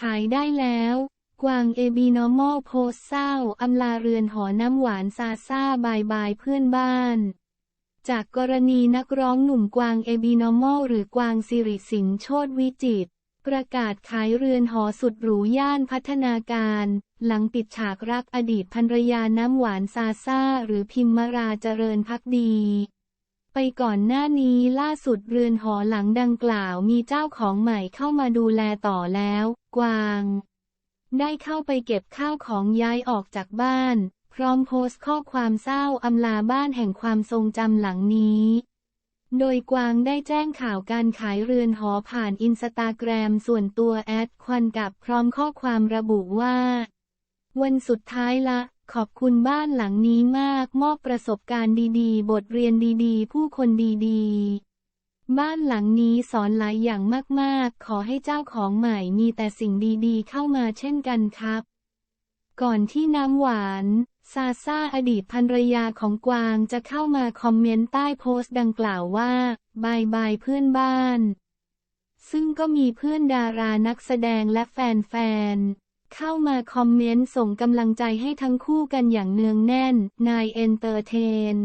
ขายได้แล้ว กวางเอบีนอมอลโพสเศร้าอำลาเรือนหอน้ำหวานซาซาบายบายเพื่อนบ้าน จากกรณีนักร้องหนุ่มกวางเอบีนอมอลหรือกวางสิริสินโชตวิจิตประกาศขายเรือนหอสุดหรูย่านพัฒนาการ หลังปิดฉากรักอดีตภรรยาน้ำหวานซาซาหรือพิมมาราเจริญพักดี ไปก่อนหน้านี้ล่าสุดเรือนหอหลังดังกล่าวมีเจ้าของใหม่เข้ามาดูแลต่อแล้ว กวาง ได้เข้าไปเก็บข้าวของย้ายออกจากบ้าน พร้อมโพสต์ข้อความเศร้าอำลาบ้านแห่งความทรงจำหลังนี้ โดยกวางได้แจ้งข่าวการขายเรือนหอผ่านอินสตาแกรมส่วนตัวแอดควันกับพร้อมข้อความระบุว่า วันสุดท้ายละ ขอบคุณบ้านหลังนี้มาก มอบประสบการณ์ดีๆ บทเรียนดีๆ ผู้คนดีๆ บ้านหลังนี้สอนหลายอย่างมากๆ ขอให้เจ้าของใหม่มีแต่สิ่งดีๆ เข้ามาเช่นกันครับ ก่อนที่น้ำหวาน ซาซาอดีตภรรยาของกวางจะเข้ามาคอมเมนต์ใต้โพสต์ดังกล่าวว่า บายบายเพื่อนบ้าน ซึ่งก็มีเพื่อนดารานักแสดงและแฟนๆ เข้ามาคอมเมนต์ส่งกำลังใจให้ทั้งคู่กันอย่างเนืองแน่น นายเอนเตอร์เทน